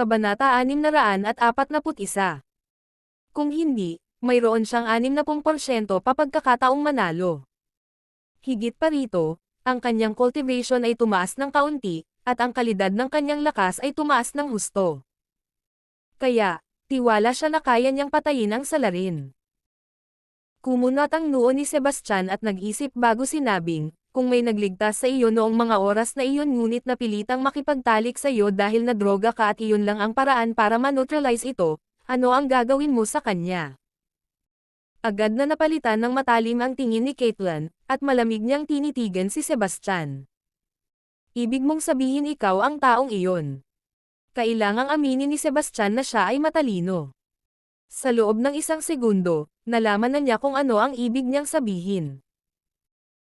Kabanata 641 Kung hindi, mayroon siyang 60% pa pagkakataong manalo. Higit pa rito, ang kanyang cultivation ay tumaas ng kaunti, at ang kalidad ng kanyang lakas ay tumaas ng husto. Kaya, tiwala siya na kaya niyang patayin ang salarin. Kumunat ang noo ni Sebastian at nag-isip bago sinabing, kung may nagligtas sa iyo noong mga oras na iyon ngunit napilitang makipagtalik sa iyo dahil na droga ka at iyon lang ang paraan para ma-neutralize ito, ano ang gagawin mo sa kanya? Agad na napalitan ng matalim ang tingin ni Caitlin, at malamig niyang tinitigan si Sebastian. Ibig mong sabihin ikaw ang taong iyon. Kailangang aminin ni Sebastian na siya ay matalino. Sa loob ng isang segundo, nalaman na niya kung ano ang ibig niyang sabihin.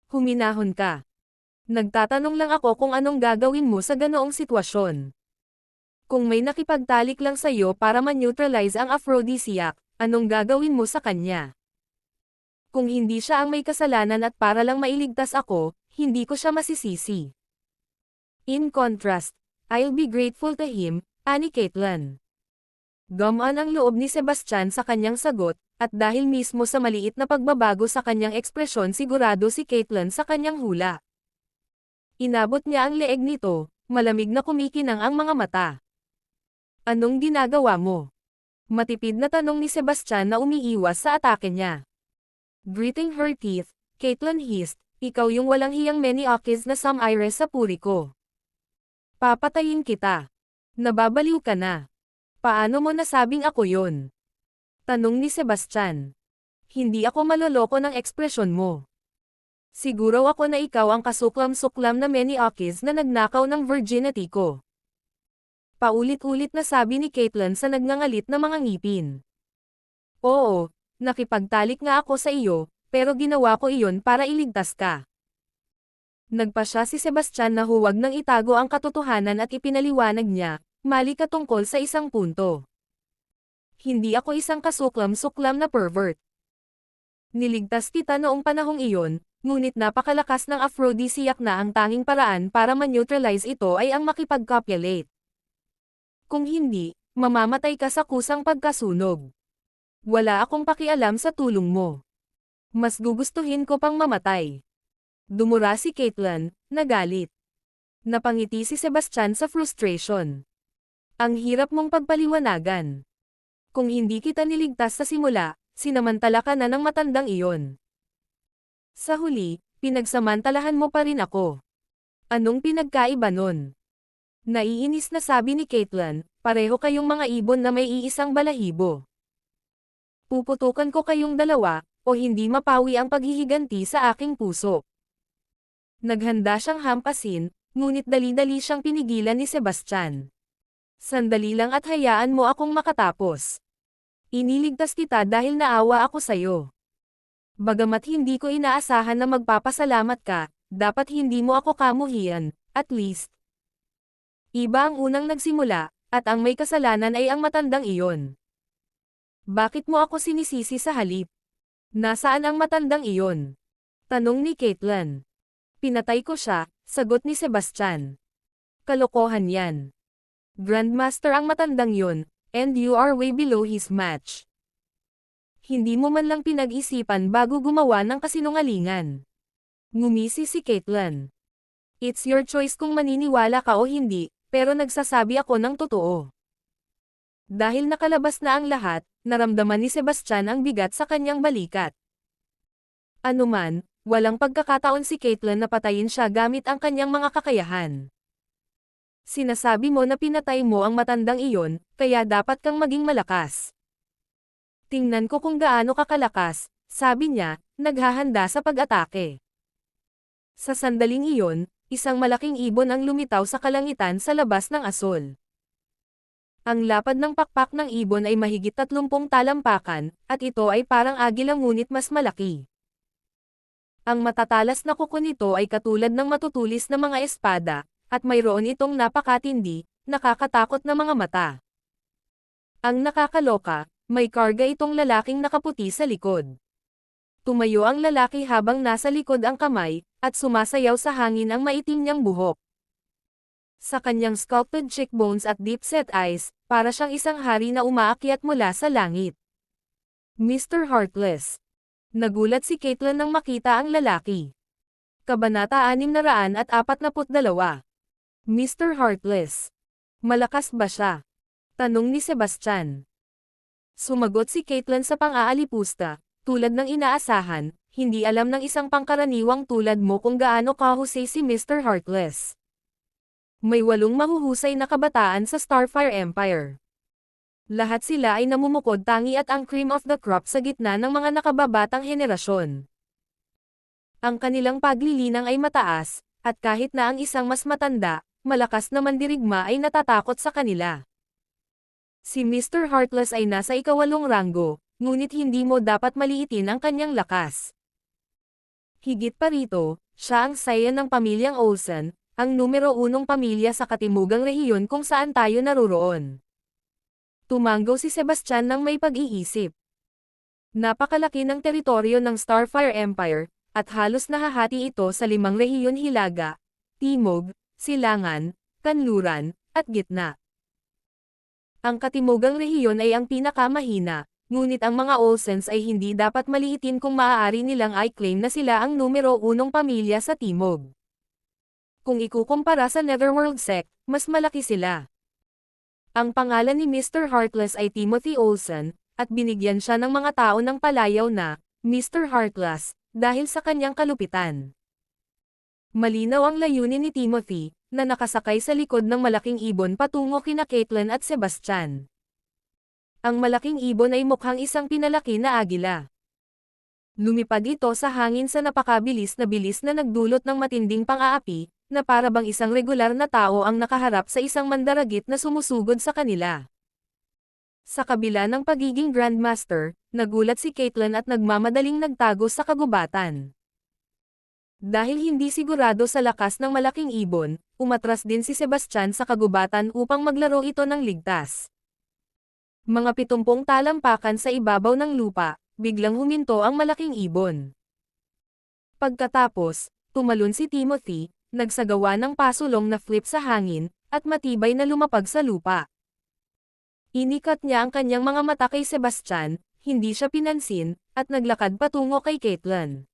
Huminahon ka. Nagtatanong lang ako kung anong gagawin mo sa ganoong sitwasyon. Kung may nakipagtalik lang sa iyo para ma-neutralize ang aphrodisiac, anong gagawin mo sa kanya? Kung hindi siya ang may kasalanan at para lang mailigtas ako, hindi ko siya masisisi. In contrast, I'll be grateful to him, ani Caitlin. Gamaan ang loob ni Sebastian sa kanyang sagot, at dahil mismo sa maliit na pagbabago sa kanyang ekspresyon sigurado si Caitlin sa kanyang hula. Inabot niya ang leeg nito, malamig na kumikinang ang mga mata. Anong ginagawa mo? Matipid na tanong ni Sebastian na umiiwas sa atake niya. Gritting her teeth, Caitlin hissed, ikaw yung walang hiyang many okis na some iris sa puri ko. Papatayin kita. Nababaliw ka na. Paano mo nasabing ako yon? Tanong ni Sebastian. Hindi ako maloloko ng ekspresyon mo. Siguro ako na ikaw ang kasuklam-suklam na many okis na nagnakaw ng virginity ko. Paulit-ulit na sabi ni Caitlin sa nagngangalit na mga ngipin. Oo, nakipagtalik nga ako sa iyo, pero ginawa ko iyon para iligtas ka. Nagpa siya si Sebastian na huwag nang itago ang katotohanan at ipinaliwanag niya, mali ka tungkol sa isang punto hindi ako isang kasuklam-suklam na pervert. Niligtas kita noong panahong iyon, ngunit napakalakas ng aphrodisiac na ang tanging paraan para ma-neutralize ito ay ang makipag-copulate. Kung hindi, mamamatay ka sa kusang pagkasunog. Wala akong pakialam sa tulong mo. Mas gugustuhin ko pang mamatay. Dumura si Caitlin, nagalit. Napangiti si Sebastian sa frustration. Ang hirap mong pagpaliwanagan. Kung hindi kita niligtas sa simula, sinamantala ka na ng matandang iyon. Sa huli, pinagsamantalahan mo pa rin ako. Anong pinagkaiba nun? Naiinis na sabi ni Caitlin, pareho kayong mga ibon na may iisang balahibo. Puputukan ko kayong dalawa, o hindi mapawi ang paghihiganti sa aking puso. Naghanda siyang hampasin, ngunit dali-dali siyang pinigilan ni Sebastian. Sandali lang at hayaan mo akong makatapos. Iniligtas kita dahil naawa ako sa'yo. Bagamat hindi ko inaasahan na magpapasalamat ka, dapat hindi mo ako kamuhian, at least. Iba ang unang nagsimula, at ang may kasalanan ay ang matandang iyon. Bakit mo ako sinisisi sa halip? Nasaan ang matandang iyon? Tanong ni Caitlin. Pinatay ko siya, sagot ni Sebastian. Kalokohan yan. Grandmaster ang matandang yun, and you are way below his match. Hindi mo man lang pinag-isipan bago gumawa ng kasinungalingan. Ngumisi si Caitlin. It's your choice kung maniniwala ka o hindi, pero nagsasabi ako ng totoo. Dahil nakalabas na ang lahat, naramdaman ni Sebastian ang bigat sa kanyang balikat. Anuman, walang pagkakataon si Caitlin na patayin siya gamit ang kanyang mga kakayahan. Sinasabi mo na pinatay mo ang matandang iyon, kaya dapat kang maging malakas. Tingnan ko kung gaano kakalakas, sabi niya, naghahanda sa pag-atake. Sa sandaling iyon, isang malaking ibon ang lumitaw sa kalangitan sa labas ng asol. Ang lapad ng pakpak ng ibon ay mahigit 30 talampakan, at ito ay parang agila ngunit mas malaki. Ang matatalas na kuko nito ay katulad ng matutulis na mga espada, at mayroon itong napakatindi, nakakatakot na mga mata. Ang nakakaloka, may karga itong lalaking nakaputi sa likod. Tumayo ang lalaki habang nasa likod ang kamay, at sumasayaw sa hangin ang maitim niyang buhok. Sa kanyang sculpted cheekbones at deep-set eyes, para siyang isang hari na umaakyat mula sa langit. Mr. Heartless. Nagulat si Caitlin nang makita ang lalaki. Kabanata 642. Mr. Heartless. Malakas ba siya? Tanong ni Sebastian. Sumagot si Caitlin sa pang-aalipusta, tulad ng inaasahan, hindi alam ng isang pangkaraniwang tulad mo kung gaano kahusay si Mr. Heartless. May walong mahuhusay na kabataan sa Starfire Empire. Lahat sila ay namumukod tangi at ang cream of the crop sa gitna ng mga nakababatang henerasyon. Ang kanilang paglilinang ay mataas, at kahit na ang isang mas matanda, malakas na mandirigma ay natatakot sa kanila. Si Mr. Heartless ay nasa ikawalong ranggo, ngunit hindi mo dapat maliitin ang kanyang lakas. Higit pa rito, siya ang sayan ng pamilyang Olsen, ang numero unong pamilya sa katimugang rehiyon kung saan tayo naruroon. Tumanggo si Sebastian ng may pag-iisip. Napakalaki ng teritoryo ng Starfire Empire, at halos nahahati ito sa limang rehiyon Hilaga, Timog, Silangan, Kanluran, at Gitna. Ang katimugang rehiyon ay ang pinakamahina, ngunit ang mga Olsens ay hindi dapat maliitin kung maaari nilang i-claim na sila ang numero unong pamilya sa Timog. Kung ikukumpara sa Netherworld sect, mas malaki sila. Ang pangalan ni Mr. Heartless ay Timothy Olsen, at binigyan siya ng mga tao ng palayaw na, Mr. Heartless, dahil sa kanyang kalupitan. Malinaw ang layunin ni Timothy, na nakasakay sa likod ng malaking ibon patungo kina Caitlin at Sebastian. Ang malaking ibon ay mukhang isang pinalaki na agila. Lumipad ito sa hangin sa napakabilis na bilis na nagdulot ng matinding pang-aapi, na para bang isang regular na tao ang nakaharap sa isang mandaragit na sumusugod sa kanila. Sa kabila ng pagiging Grandmaster, nagulat si Caitlin at nagmamadaling nagtago sa kagubatan. Dahil hindi sigurado sa lakas ng malaking ibon, umatras din si Sebastian sa kagubatan upang maglaro ito ng ligtas. Mga pitumpong talampakan sa ibabaw ng lupa, biglang huminto ang malaking ibon. Pagkatapos, tumalon si Timothy, nagsagawa ng pasulong na flip sa hangin, at matibay na lumapag sa lupa. Inikat niya ang kanyang mga mata kay Sebastian, hindi siya pinansin, at naglakad patungo kay Caitlin.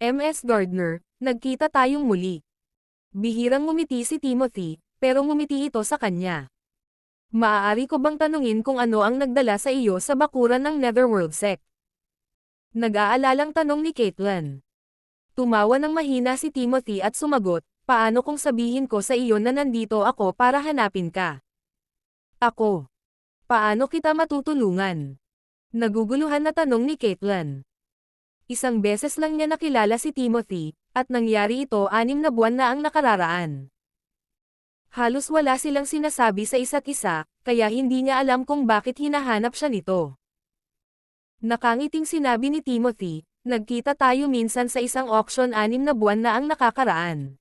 MS Gardner, nagkita tayong muli. Bihirang ngumiti si Timothy, pero ngumiti ito sa kanya. Maaari ko bang tanungin kung ano ang nagdala sa iyo sa bakuran ng Netherworld Sect? Nag-aalalang tanong ni Caitlin. Tumawa ng mahina si Timothy at sumagot, paano kung sabihin ko sa iyo na nandito ako para hanapin ka? Ako. Paano kita matutulungan? Naguguluhan na tanong ni Caitlin. Isang beses lang niya nakilala si Timothy, at nangyari ito anim na buwan na ang nakararaan. Halos wala silang sinasabi sa isa't isa, kaya hindi niya alam kung bakit hinahanap siya nito. Nakangiting sinabi ni Timothy, Nagkita tayo minsan sa isang auction anim na buwan na ang nakakaraan.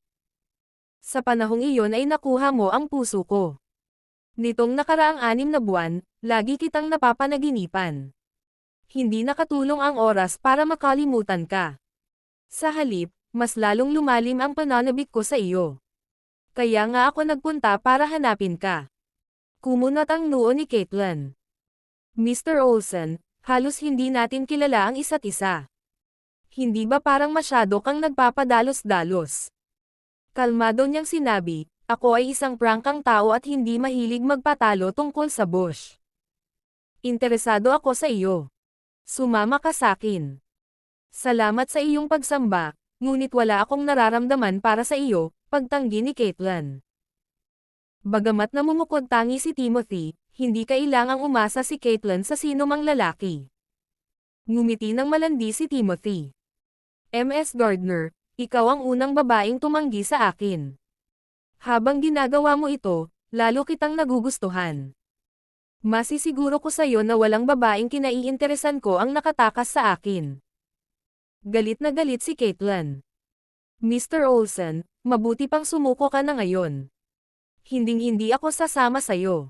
Sa panahong iyon ay nakuha mo ang puso ko. Nitong nakaraang anim na buwan, lagi kitang napapanaginipan. Hindi nakatulong ang oras para makalimutan ka. Sa halip, mas lalong lumalim ang pananabik ko sa iyo. Kaya nga ako nagpunta para hanapin ka. Kumunat ang noo ni Caitlin. Mr. Olsen, halos hindi natin kilala ang isa't isa hindi ba parang masyado kang nagpapadalos-dalos? Kalmado niyang sinabi, ako ay isang prangkang tao at hindi mahilig magpatalo tungkol sa bush. Interesado ako sa iyo. Sumama ka sa akin. Salamat sa iyong pagsamba, ngunit wala akong nararamdaman para sa iyo, pagtanggi ni Caitlin. Bagamat namumukod tangi si Timothy, hindi kailangang umasa si Caitlin sa sino mang lalaki. Ngumiti ng malandi si Timothy. MS Gardner, ikaw ang unang babaeng tumanggi sa akin. Habang ginagawa mo ito, lalo kitang nagugustuhan. Masisiguro ko sa'yo na walang babaeng kinaiinteresan ko ang nakatakas sa akin. Galit na galit si Caitlin. Mr. Olsen, mabuti pang sumuko ka na ngayon. Hinding-hindi ako sasama sa'yo.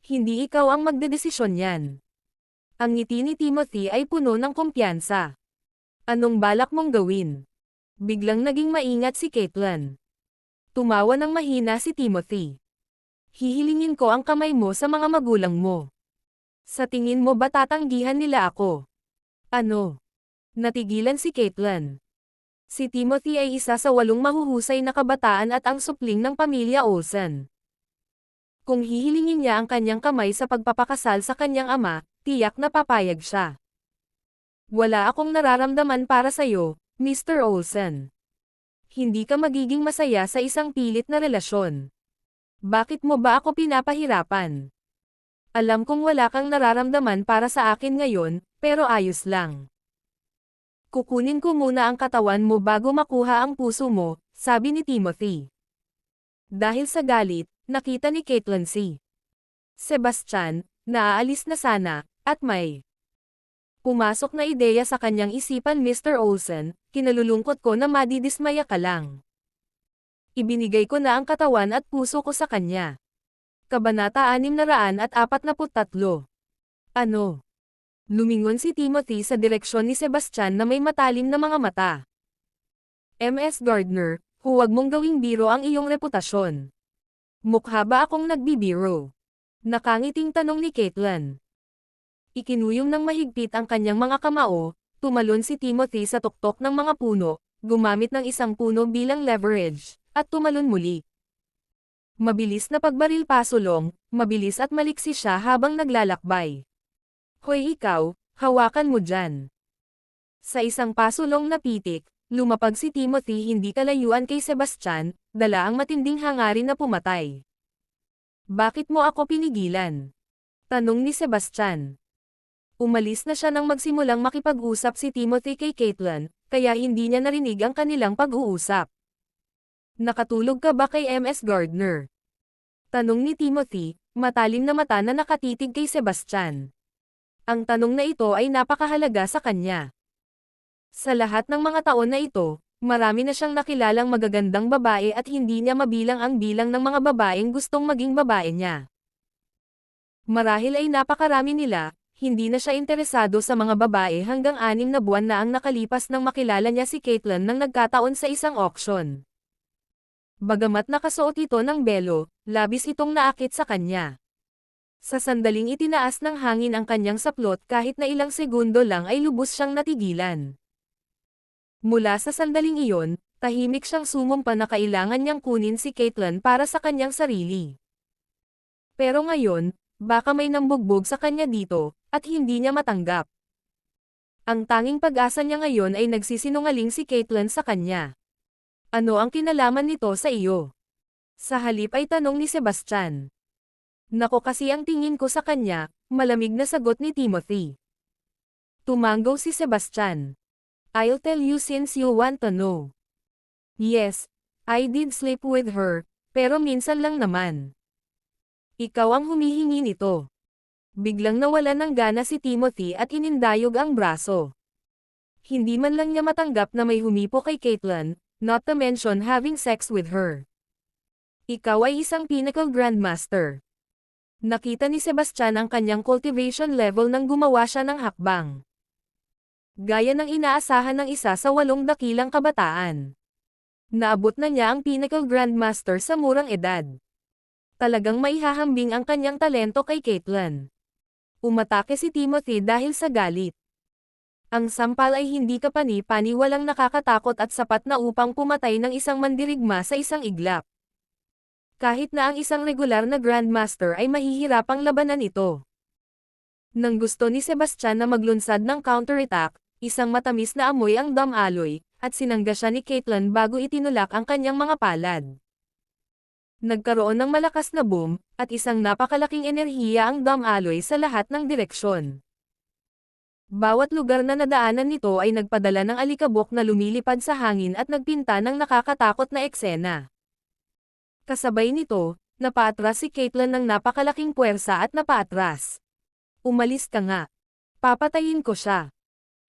Hindi ikaw ang magdedesisyon yan. Ang ngiti ni Timothy ay puno ng kumpiyansa. Anong balak mong gawin? Biglang naging maingat si Caitlin. Tumawa ng mahina si Timothy. Hihilingin ko ang kamay mo sa mga magulang mo. Sa tingin mo ba tatanggihan nila ako? Ano? Natigilan si Caitlin. Si Timothy ay isa sa walong mahuhusay na kabataan at ang supling ng pamilya Olsen. Kung hihilingin niya ang kanyang kamay sa pagpapakasal sa kanyang ama, tiyak na papayag siya. Wala akong nararamdaman para sa'yo, Mr. Olsen. Hindi ka magiging masaya sa isang pilit na relasyon. Bakit mo ba ako pinapahirapan? Alam kong wala kang nararamdaman para sa akin ngayon, pero ayos lang. Kukunin ko muna ang katawan mo bago makuha ang puso mo, sabi ni Timothy. Dahil sa galit, nakita ni Caitlin si Sebastian, naaalis na sana, at may pumasok na ideya sa kanyang isipan Mr. Olsen, kinalulungkot ko na madidismaya ka lang. Ibinigay ko na ang katawan at puso ko sa kanya. Kabanata 643 Ano? Lumingon si Timothy sa direksyon ni Sebastian na may matalim na mga mata. MS Gardner, huwag mong gawing biro ang iyong reputasyon. Mukha ba akong nagbibiro? Nakangiting tanong ni Caitlin. Ikinuyong ng mahigpit ang kanyang mga kamao, tumalon si Timothy sa tuktok ng mga puno, gumamit ng isang puno bilang leverage, at tumalon muli. Mabilis na pagbaril pasulong, mabilis at maliksi siya habang naglalakbay. Hoy ikaw, hawakan mo dyan. Sa isang pasulong na pitik, lumapag si Timothy hindi kalayuan kay Sebastian, dala ang matinding hangarin na pumatay. Bakit mo ako pinigilan? Tanong ni Sebastian. Umalis na siya nang magsimulang makipag-usap si Timothy kay Caitlin, kaya hindi niya narinig ang kanilang pag-uusap. Nakatulog ka ba kay MS Gardner? Tanong ni Timothy, matalim na mata na nakatitig kay Sebastian. Ang tanong na ito ay napakahalaga sa kanya. Sa lahat ng mga taon na ito, marami na siyang nakilalang magagandang babae at hindi niya mabilang ang bilang ng mga babaeng gustong maging babae niya. Marahil ay napakarami nila, hindi na siya interesado sa mga babae hanggang anim na buwan na ang nakalipas nang makilala niya si Caitlin nang nagkataon sa isang auction. Bagamat nakasuot ito ng belo, labis itong naakit sa kanya. Sa sandaling itinaas ng hangin ang kanyang saplot kahit na ilang segundo lang ay lubos siyang natigilan. Mula sa sandaling iyon, tahimik siyang sumumpa na kailangan niyang kunin si Caitlin para sa kanyang sarili. Pero ngayon, baka may nambugbog sa kanya dito, at hindi niya matanggap. Ang tanging pag-asa niya ngayon ay nagsisinungaling si Caitlin sa kanya. Ano ang kinalaman nito sa iyo? Sa halip ay tanong ni Sebastian. Nako kasi ang tingin ko sa kanya, malamig na sagot ni Timothy. Tumango si Sebastian. I'll tell you since you want to know. Yes, I did sleep with her, pero minsan lang naman. Ikaw ang humihingi nito. Biglang nawalan ng gana si Timothy at inindayog ang braso. Hindi man lang niya matanggap na may humipo kay Caitlin, not to mention having sex with her. Ikaw ay isang pinnacle grandmaster. Nakita ni Sebastian ang kanyang cultivation level nang gumawa siya ng hakbang. Gaya ng inaasahan ng isa sa walong dakilang kabataan. Naabot na niya ang Pinnacle Grandmaster sa murang edad. Talagang maihahambing ang kanyang talento kay Caitlin. Umatake si Timothy dahil sa galit. Ang sampal ay hindi kapani-pani walang nakakatakot at sapat na upang pumatay ng isang mandirigma sa isang iglap kahit na ang isang regular na Grandmaster ay mahihirapang labanan ito. Nang gusto ni Sebastian na maglunsad ng counterattack, isang matamis na amoy ang Dam Aloy, at sinangga siya ni Caitlin bago itinulak ang kanyang mga palad. Nagkaroon ng malakas na boom, at isang napakalaking enerhiya ang Dam Aloy sa lahat ng direksyon. Bawat lugar na nadaanan nito ay nagpadala ng alikabok na lumilipad sa hangin at nagpinta ng nakakatakot na eksena. Kasabay nito, napaatras si Caitlin ng napakalaking puwersa at napaatras. Umalis ka nga. Papatayin ko siya.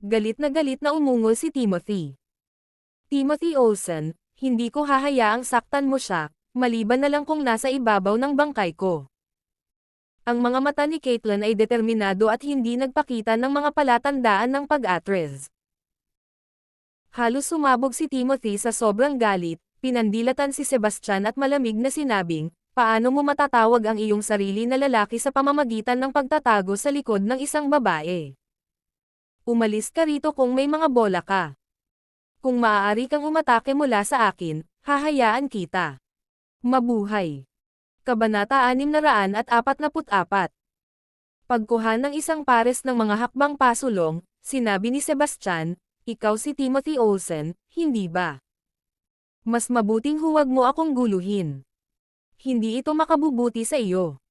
Galit na galit na umungol si Timothy. Timothy Olsen, hindi ko hahayaang saktan mo siya, maliban na lang kung nasa ibabaw ng bangkay ko. Ang mga mata ni Caitlin ay determinado at hindi nagpakita ng mga palatandaan ng pag-atres. Halos sumabog si Timothy sa sobrang galit, pinandilatan si Sebastian at malamig na sinabing, paano mo matatawag ang iyong sarili na lalaki sa pamamagitan ng pagtatago sa likod ng isang babae? Umalis ka rito kung may mga bola ka. Kung maaari kang umatake mula sa akin, hahayaan kita. Mabuhay. Kabanata 644 Pagkuha ng isang pares ng mga hakbang pasulong, sinabi ni Sebastian, ikaw si Timothy Olsen, hindi ba? Mas mabuting huwag mo akong guluhin. Hindi ito makabubuti sa iyo.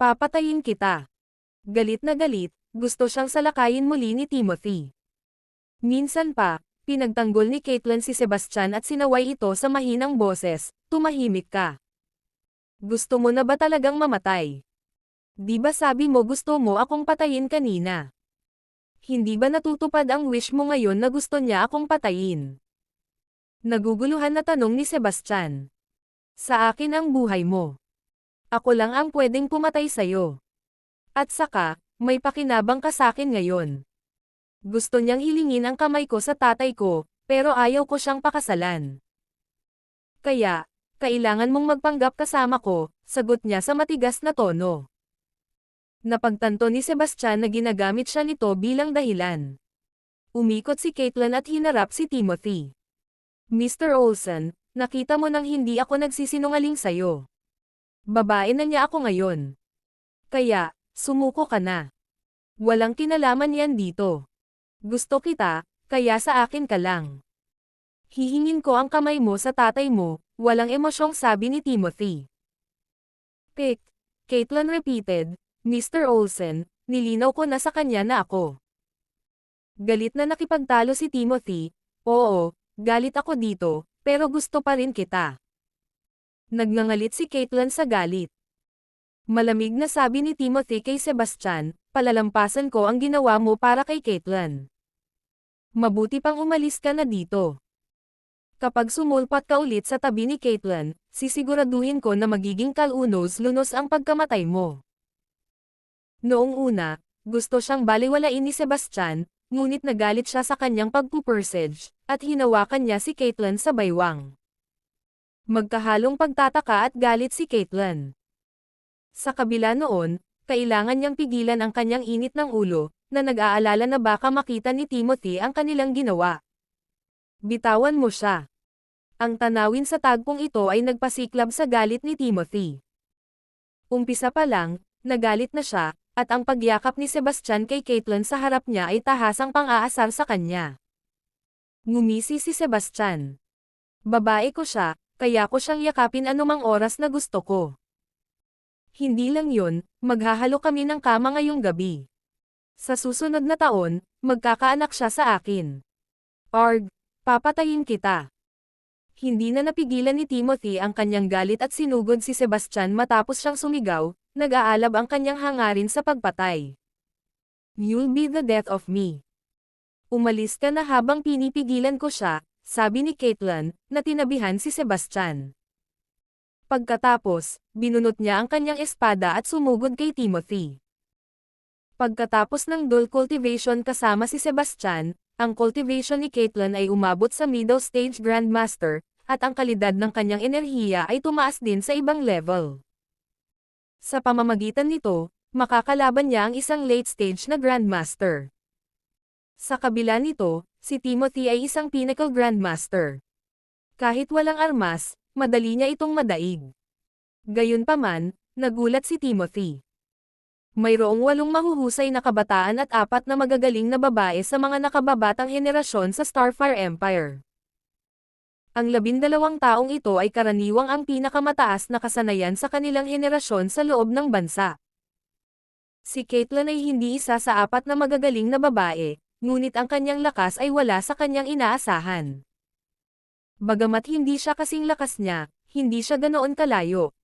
Papatayin kita. Galit na galit, gusto siyang salakayin muli ni Timothy. Minsan pa, pinagtanggol ni Caitlin si Sebastian at sinaway ito sa mahinang boses, tumahimik ka. Gusto mo na ba talagang mamatay? Di ba sabi mo gusto mo akong patayin kanina? Hindi ba natutupad ang wish mo ngayon na gusto niya akong patayin? Naguguluhan na tanong ni Sebastian. Sa akin ang buhay mo. Ako lang ang pwedeng pumatay sa'yo. At saka, may pakinabang ka sa akin ngayon. Gusto niyang hilingin ang kamay ko sa tatay ko, pero ayaw ko siyang pakasalan. Kaya, kailangan mong magpanggap kasama ko, sagot niya sa matigas na tono. Napagtanto ni Sebastian na ginagamit siya nito bilang dahilan. Umikot si Caitlin at hinarap si Timothy. Mr. Olsen, nakita mo nang hindi ako nagsisinungaling sa'yo. Babae na niya ako ngayon. Kaya, sumuko ka na. Walang kinalaman yan dito. Gusto kita, kaya sa akin ka lang. Hihingin ko ang kamay mo sa tatay mo, walang emosyong sabi ni Timothy. Pick, Caitlin repeated, Mr. Olsen, nilinaw ko na sa kanya na ako. Galit na nakipagtalo si Timothy, oo, galit ako dito, pero gusto pa rin kita. Nagngangalit si Caitlin sa galit. Malamig na sabi ni Timothy kay Sebastian, palalampasan ko ang ginawa mo para kay Caitlin. Mabuti pang umalis ka na dito. Kapag sumulpat ka ulit sa tabi ni Caitlin, sisiguraduhin ko na magiging kalunos-lunos ang pagkamatay mo. Noong una, gusto siyang baliwalain ni Sebastian, ngunit nagalit siya sa kanyang pagpupursage, at hinawakan niya si Caitlin sa baywang. Magkahalong pagtataka at galit si Caitlin. Sa kabila noon, kailangan niyang pigilan ang kanyang init ng ulo, na nag-aalala na baka makita ni Timothy ang kanilang ginawa. Bitawan mo siya. Ang tanawin sa tagpong ito ay nagpasiklab sa galit ni Timothy. Umpisa pa lang, nagalit na siya, at ang pagyakap ni Sebastian kay Caitlin sa harap niya ay tahasang pang-aasar sa kanya. Ngumisi si Sebastian. Babae ko siya, kaya ko siyang yakapin anumang oras na gusto ko. Hindi lang yun, maghahalo kami ng kama ngayong gabi. Sa susunod na taon, magkakaanak siya sa akin. Arg, papatayin kita. Hindi na napigilan ni Timothy ang kanyang galit at sinugod si Sebastian matapos siyang sumigaw, nag-aalab ang kanyang hangarin sa pagpatay. You'll be the death of me. Umalis ka na habang pinipigilan ko siya, sabi ni Caitlin, na tinabihan si Sebastian. Pagkatapos, binunot niya ang kanyang espada at sumugod kay Timothy. Pagkatapos ng dual cultivation kasama si Sebastian, ang cultivation ni Caitlin ay umabot sa middle stage Grandmaster, at ang kalidad ng kanyang enerhiya ay tumaas din sa ibang level. Sa pamamagitan nito, makakalaban niya ang isang late-stage na Grandmaster. Sa kabila nito, si Timothy ay isang Pinnacle Grandmaster. Kahit walang armas, madali niya itong madaig. Gayunpaman, nagulat si Timothy. Mayroong walong mahuhusay na kabataan at apat na magagaling na babae sa mga nakababatang henerasyon sa Starfire Empire. Ang labindalawang taong ito ay karaniwang ang pinakamataas na kasanayan sa kanilang henerasyon sa loob ng bansa. Si Caitlin ay hindi isa sa apat na magagaling na babae, ngunit ang kanyang lakas ay wala sa kanyang inaasahan. Bagamat hindi siya kasing lakas niya, hindi siya ganoon kalayo.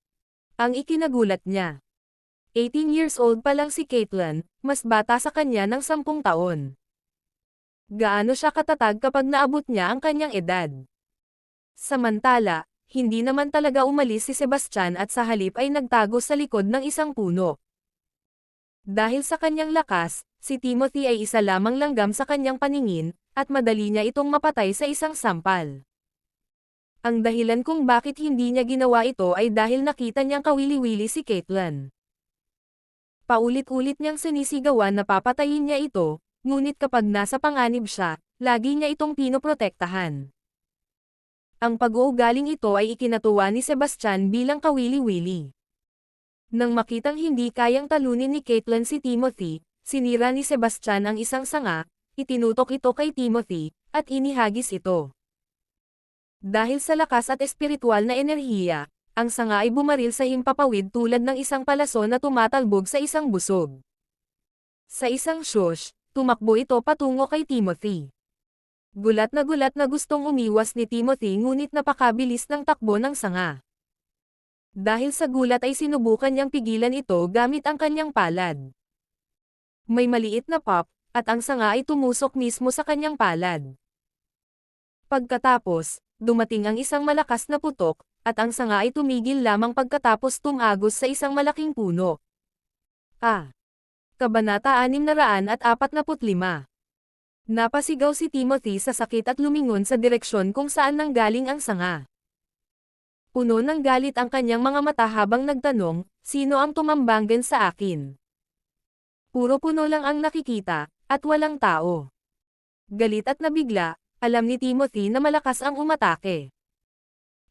Ang ikinagulat niya. 18 years old pa lang si Caitlin, mas bata sa kanya ng 10 taon. Gaano siya katatag kapag naabot niya ang kanyang edad? Samantala, hindi naman talaga umalis si Sebastian at sa halip ay nagtago sa likod ng isang puno. Dahil sa kanyang lakas, si Timothy ay isa lamang langgam sa kanyang paningin, at madali niya itong mapatay sa isang sampal. Ang dahilan kung bakit hindi niya ginawa ito ay dahil nakita niyang kawili-wili si Caitlyn. Paulit-ulit niyang sinisigawan na papatayin niya ito, ngunit kapag nasa panganib siya, lagi niya itong pinoprotektahan. Ang pag-uugaling ito ay ikinatuwa ni Sebastian bilang kawili-wili. Nang makitang hindi kayang talunin ni Caitlyn si Timothy, sinira ni Sebastian ang isang sanga, itinutok ito kay Timothy, at inihagis ito. Dahil sa lakas at espiritual na enerhiya, ang sanga ay bumaril sa himpapawid tulad ng isang palaso na tumatalbog sa isang busog. Sa isang shush, tumakbo ito patungo kay Timothy. Gulat na gulat na gustong umiwas ni Timothy ngunit napakabilis ng takbo ng sanga. Dahil sa gulat ay sinubukan niyang pigilan ito gamit ang kanyang palad. May maliit na pop, at ang sanga ay tumusok mismo sa kanyang palad. Pagkatapos, dumating ang isang malakas na putok, at ang sanga ay tumigil lamang pagkatapos tumagos sa isang malaking puno. Ah! Kabanata 645 Napasigaw si Timothy sa sakit at lumingon sa direksyon kung saan nanggaling ang sanga. Puno ng galit ang kanyang mga mata habang nagtanong, sino ang tumambanggan sa akin? Puro puno lang ang nakikita, at walang tao. Galit at nabigla, alam ni Timothy na malakas ang umatake.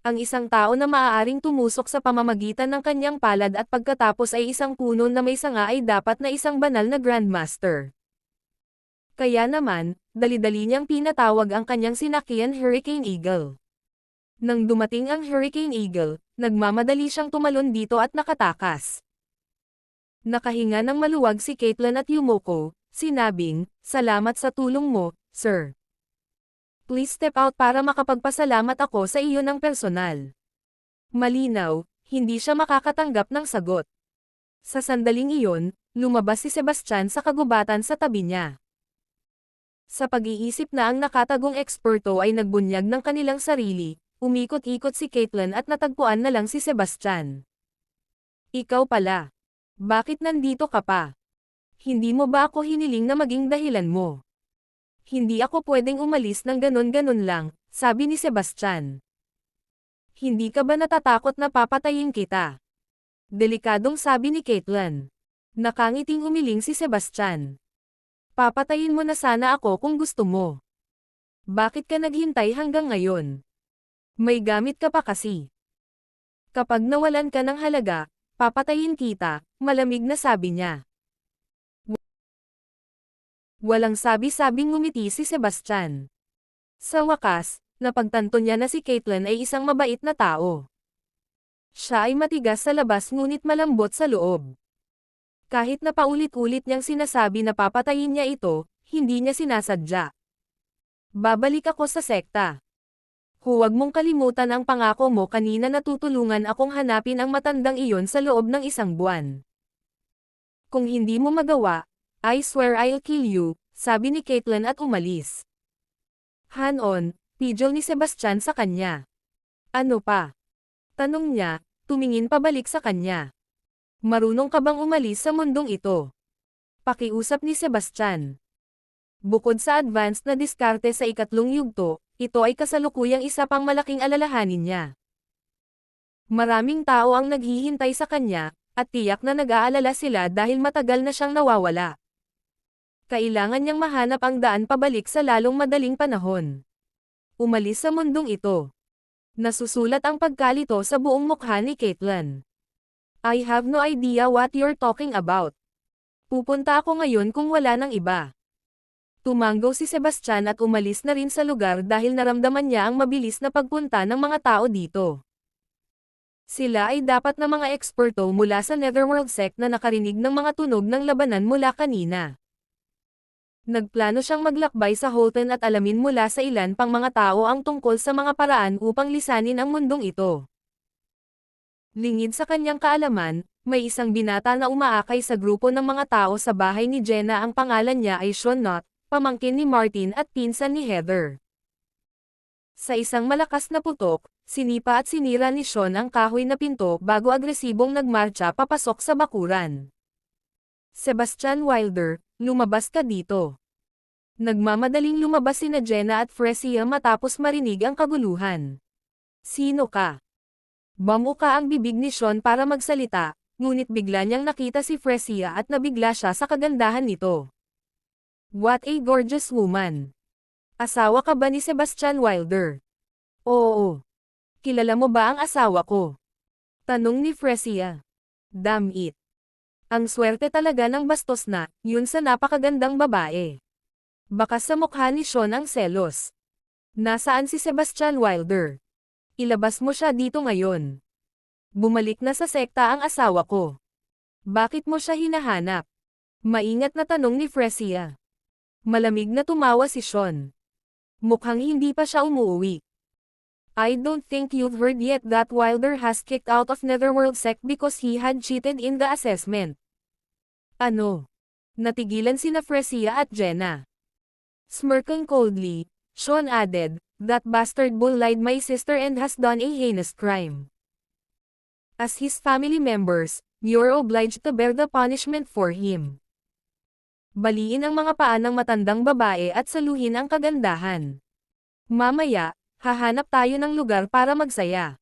Ang isang tao na maaaring tumusok sa pamamagitan ng kanyang palad at pagkatapos ay isang puno na may sanga ay dapat na isang banal na Grandmaster. Kaya naman, dali-dali niyang pinatawag ang kanyang sinakyan Hurricane Eagle. Nang dumating ang Hurricane Eagle, nagmamadali siyang tumalon dito at nakatakas. Nakahinga ng maluwag si Caitlyn at Yumoko, sinabing, Salamat sa tulong mo, sir. Please step out para makapagpasalamat ako sa iyo ng personal. Malinaw, hindi siya makakatanggap ng sagot. Sa sandaling iyon, lumabas si Sebastian sa kagubatan sa tabi niya. Sa pag-iisip na ang nakatagong eksperto ay nagbunyag ng kanilang sarili, umikot-ikot si Caitlyn at natagpuan na lang si Sebastian. Ikaw pala. Bakit nandito ka pa? Hindi mo ba ako hiniling na maging dahilan mo? Hindi ako pwedeng umalis ng ganon-ganon lang, sabi ni Sebastian. Hindi ka ba natatakot na papatayin kita? Delikadong sabi ni Caitlyn. Nakangiting umiling si Sebastian. Papatayin mo na sana ako kung gusto mo. Bakit ka naghintay hanggang ngayon? May gamit ka pa kasi. Kapag nawalan ka ng halaga, papatayin kita, malamig na sabi niya. Walang sabi-sabing ngumiti si Sebastian. Sa wakas, napagtanto niya na si Caitlyn ay isang mabait na tao. Siya ay matigas sa labas ngunit malambot sa loob. Kahit na paulit-ulit niyang sinasabi na papatayin niya ito, hindi niya sinasadya. Babalik ako sa sekta. Huwag mong kalimutan ang pangako mo kanina na tutulungan akong hanapin ang matandang iyon sa loob ng isang buwan. Kung hindi mo magawa, I swear I'll kill you, sabi ni Caitlyn at umalis. Han-on, pidjol ni Sebastian sa kanya. Ano pa? Tanong niya, tumingin pabalik sa kanya. Marunong ka bang umalis sa mundong ito? Pakiusap ni Sebastian. Bukod sa advanced na diskarte sa ikatlong yugto, ito ay kasalukuyang isa pang malaking alalahanin niya. Maraming tao ang naghihintay sa kanya, at tiyak na nag-aalala sila dahil matagal na siyang nawawala. Kailangan niyang mahanap ang daan pabalik sa lalong madaling panahon. Umalis sa mundong ito. Nasusulat ang pagkalito sa buong mukha ni Caitlyn. I have no idea what you're talking about. Pupunta ako ngayon kung wala nang iba. Tumanggo si Sebastian at umalis na rin sa lugar dahil naramdaman niya ang mabilis na pagpunta ng mga tao dito. Sila ay dapat na mga eksperto mula sa Netherworld sect na nakarinig ng mga tunog ng labanan mula kanina. Nagplano siyang maglakbay sa Holton at alamin mula sa ilan pang mga tao ang tungkol sa mga paraan upang lisanin ang mundong ito. Lingid sa kanyang kaalaman, may isang binata na umaakay sa grupo ng mga tao sa bahay ni Jenna ang pangalan niya ay Sean Knott, pamangkin ni Martin at pinsan ni Heather. Sa isang malakas na putok, sinipa at sinira ni Sean ang kahoy na pinto bago agresibong nagmarcha papasok sa bakuran. Sebastian Wilder, lumabas ka dito. Nagmamadaling lumabas sina Jenna at Fresia matapos marinig ang kaguluhan. Sino ka? Bamuka ang bibig ni Sean para magsalita, ngunit bigla niyang nakita si Fresia at nabigla siya sa kagandahan nito. What a gorgeous woman! Asawa ka ba ni Sebastian Wilder? Oo. Kilala mo ba ang asawa ko? Tanong ni Fresia. Damn it. Ang swerte talaga ng bastos na, yun sa napakagandang babae. Baka sa mukha ni Sean ang selos. Nasaan si Sebastian Wilder? Ilabas mo siya dito ngayon. Bumalik na sa sekta ang asawa ko. Bakit mo siya hinahanap? Maingat na tanong ni Fresia. Malamig na tumawa si Sean. Mukhang hindi pa siya umuwi. I don't think you've heard yet that Wilder has kicked out of Netherworld Sect because he had cheated in the assessment. Ano? Natigilan sina Fresia at Jenna. Smirking coldly, Sean added, that bastard bull lied my sister and has done a heinous crime. As his family members, you're obliged to bear the punishment for him. Baliin ang mga paa ng matandang babae at saluhin ang kagandahan. Mamaya, hahanap tayo ng lugar para magsaya.